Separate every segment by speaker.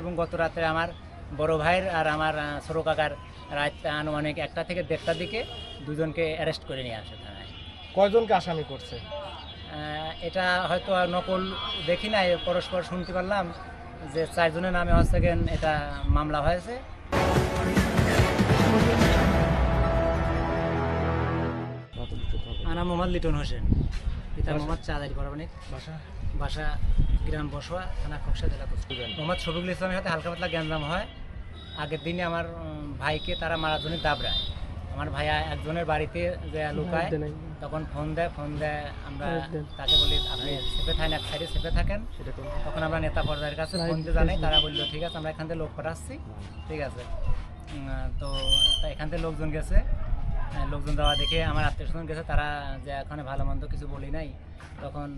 Speaker 1: এবং গত রাত্রে আমার বড় ভাইয়ের আর আমার ছোট কাকার রাত আনুমানিক একটা থেকে দেড়টার দিকে দুজনকে অ্যারেস্ট করে নিয়ে আসে থানায়।
Speaker 2: কয়জনকে আসামি করছে?
Speaker 1: এটা হয়তো আর নকল দেখি নাই পরস্পর শুনতে পারলাম যে চারজনের নামে হচ্ছে গেন এটা মামলা হয়েছে। আনা মোহাম্মদ লিটন হোসেন। পিতা মোহাম্মদ চাঁদারি পরমানিক
Speaker 2: বাসা?
Speaker 1: বাসা গ্রাম বসোয়া থানা খোকসা জেলা কোচবিহার মোহাম্মদ শফিকুল ইসলামের সাথে হালকা পাতলা গ্যাঞ্জাম হয়। আগের দিনে আমার ভাইকে তারা মারার জন্য দাবড়ায়। আমার ভাইয়া একজনের বাড়িতে যে লুকায় তখন ফোন দেয় ফোন দেয় আমরা তাকে বলি আপনি সেফে থাকেন এক সাইডে সেফে থাকেন। তখন আমরা নেতা পর্যায়ের কাছে ফোন দিয়ে জানাই তারা বলল ঠিক আছে আমরা এখান থেকে লোক পাঠাচ্ছি। ঠিক আছে। তো এখান থেকে লোকজন গেছে। লোকজন যাওয়া দেখে আমার আত্মীয় স্বজন গেছে। তারা যে এখানে ভালো মন্দ কিছু বলি নাই। তখন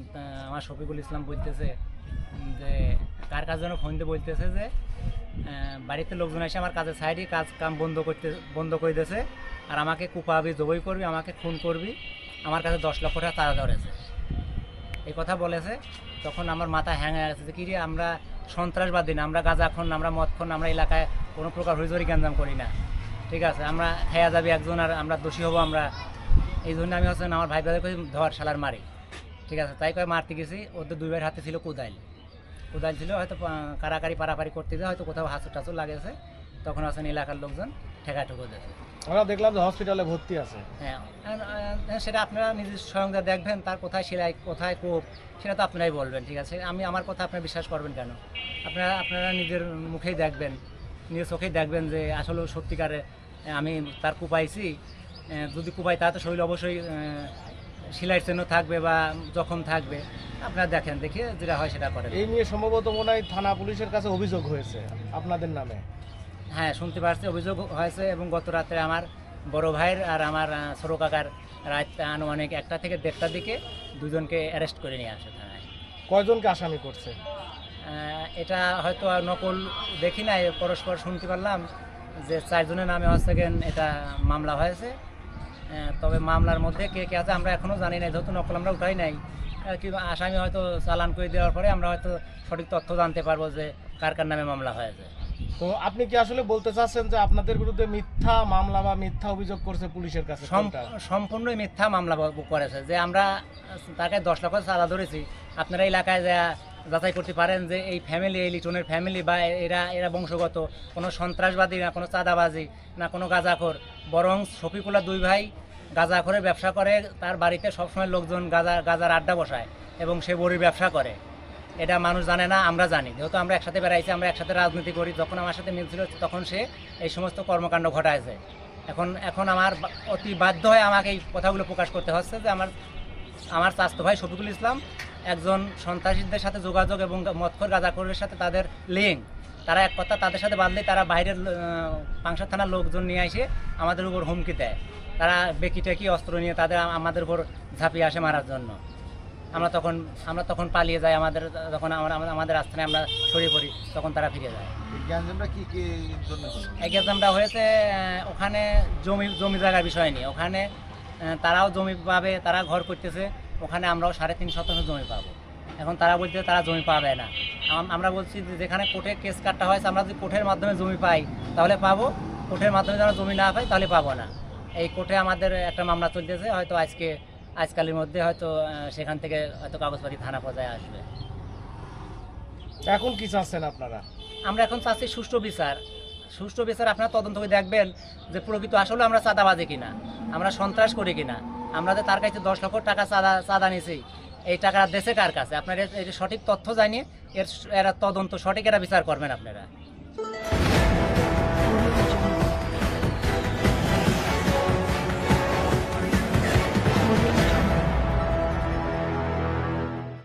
Speaker 1: আমার শফিকুল ইসলাম বলতেছে যে কার কাজ যেন ফোন দিয়ে বলতেছে যে বাড়িতে লোকজন এসে আমার কাজের সাইডে কাজ কাম বন্ধ করতে, বন্ধ করে দিয়েছে। আর আমাকে কুপাবি জবই করবি, আমাকে খুন করবি, আমার কাছে দশ লক্ষ টাকা তারা ধরেছে। এই কথা বলেছে, তখন আমার মাথা হ্যাং হয়ে গেছে যে কি রে আমরা সন্ত্রাসবাদী না, আমরা গাঁজাখন আমরা মদখন আমরা এলাকায় কোনো প্রকার হইজরি গ্যাঞ্জাম করি না। ঠিক আছে, আমরা খেয়া যাবি একজন আর আমরা দোষী হব আমরা। এই জন্য আমি হচ্ছে আমার ভাই ভাই ধর শালার মারি। ঠিক আছে তাই করে মারতে গেছি। ওদের দুই ভাইয়ের হাতে ছিল কোদাইল কোদাইল ছিল হয়তো কারাকারি পারাপারি করতে যায় হয়তো কোথাও হাসু টাসু লাগেছে। তখন আছেন এলাকার লোকজন ঠেকা ঠুকো দিয়েছে।
Speaker 2: আমরা দেখলাম যে হসপিটালে ভর্তি আছে।
Speaker 1: হ্যাঁ সেটা আপনারা নিজের সঙ্গে দেখবেন তার কোথায় সেলাই কোথায় কোপ সেটা তো আপনারাই বলবেন ঠিক আছে? আমি আমার কথা আপনারা বিশ্বাস করবেন কেন? আপনারা আপনারা নিজের মুখেই দেখবেন নিজের চোখেই দেখবেন যে আসলে সত্যিকারে আমি তার কুপাইছি। যদি কুপাই তা তো শরীর অবশ্যই সেলাইয়ের চিহ্ন থাকবে বা জখম থাকবে আপনারা দেখেন দেখে যেটা হয় সেটা করেন।
Speaker 2: এই নিয়ে সম্ভবত মনে হয় থানা পুলিশের কাছে অভিযোগ হয়েছে আপনাদের নামে।
Speaker 1: হ্যাঁ শুনতে পারছি অভিযোগ হয়েছে এবং গত রাত্রে আমার বড় ভাইয়ের আর আমার ছোট কাকার রাত আনুমানিক একটা থেকে দেড়টার দিকে দুজনকে অ্যারেস্ট করে নিয়ে আসে থানায়।
Speaker 2: কয়জনকে আসামি করছে?
Speaker 1: এটা হয়তো আর নকল দেখি নাই পরস্পর শুনতে পারলাম যে চারজনের নামে হচ্ছে এটা মামলা হয়েছে। তবে মামলার মধ্যে কে কে আছে আমরা এখনও জানি না যেহেতু নকল আমরা উঠাই নাই। কিন্তু আসামি হয়তো চালান করে দেওয়ার পরে আমরা হয়তো সঠিক তথ্য জানতে পারব যে কার কার নামে মামলা হয়েছে।
Speaker 2: তো আপনি কি আসলে বলতে চাচ্ছেন যে আপনাদের বিরুদ্ধে মিথ্যা মামলা বা মিথ্যা অভিযোগ করছে পুলিশের কাছে
Speaker 1: সম্পূর্ণই মিথ্যা মামলা করেছে। যে আমরা তাকে দশ লক্ষ চাঁদা ধরেছি আপনারা এলাকায় যা যাচাই করতে পারেন যে এই ফ্যামিলি এই লিটনের ফ্যামিলি বা এরা এরা বংশগত, কোনো সন্ত্রাসবাদী না, কোনো চাঁদাবাজি না, কোনো গাঁজাখোর। বরং শফিকুল্লা দুই ভাই গাঁজাখোরের ব্যবসা করে, তার বাড়িতে সবসময় লোকজন গাঁজা, গাঁজার আড্ডা বসায় এবং সে বড়ির ব্যবসা করে। এটা মানুষ জানে না, আমরা জানি। যেহেতু আমরা একসাথে বেড়াইছি, আমরা একসাথে রাজনীতি করি, যখন আমার সাথে মিলছিল তখন সে এই সমস্ত কর্মকাণ্ড ঘটাইছে। এখন এখন আমার অতি বাধ্য হয়ে আমাকে এই কথাগুলো প্রকাশ করতে হচ্ছে যে আমার আমার চাস্তো ভাই শফিকুল ইসলাম একজন সন্ত্রাসীদের সাথে যোগাযোগ এবং মৎখর গাঁজাখোরের সাথে তাদের লিঙ্ক তারা এক কথা তাদের সাথে বাঁধলে তারা বাইরের পাংশা থানার লোকজন নিয়ে এসে আমাদের উপর হুমকি দেয়। তারা বেকি টেকি অস্ত্র নিয়ে তাদের আমাদের উপর ঝাঁপিয়ে আসে মারার জন্য। আমরা তখন আমরা তখন পালিয়ে যাই আমাদের যখন আমরা আমাদের আস্থানে আমরা ছড়িয়ে পড়ি তখন তারা ফিরে যায়।
Speaker 3: গ্যাঞ্জামটা কি কি জন্য
Speaker 1: এই এক্সামটা হয়েছে ওখানে জমি জমি জায়গার বিষয় নিয়ে। ওখানে তারাও জমি পাবে তারা ঘর করতেছে। ওখানে আমরাও সাড়ে তিন শতাংশ জমি পাবো। এখন তারা বলছে তারা জমি পাবে না। আম- আমরা বলছি যে যেখানে কোর্টে কেস কাটটা হয়েছে আমরা যদি কোর্টের মাধ্যমে জমি পাই তাহলে পাবো। কোর্টের মাধ্যমে যারা জমি না পাই তাহলে পাবো না। এই কোর্টে আমাদের একটা মামলা চলতেছে হয়তো আজকে আজকালের মধ্যে হয়তো সেখান থেকে হয়তো কাগজপাতি থানা পর্যায়ে আসবে।
Speaker 2: এখন কি চাচ্ছেন আপনারা?
Speaker 1: আমরা এখন চাচ্ছি সুষ্ঠু বিচার। সুষ্ঠু বিচার আপনারা তদন্ত করে দেখবেন যে প্রকৃত আসলে আমরা চাঁদাবাজি কিনা আমরা সন্ত্রাস করি কিনা। আমরা যে তার কাছে দশ লক্ষ টাকা চাঁদা চাঁদা নিয়েছি এই টাকা দেশে কার কাছে? আপনারা সঠিক তথ্য জানিয়ে এর, এরা তদন্ত সঠিক এরা বিচার করবেন আপনারা।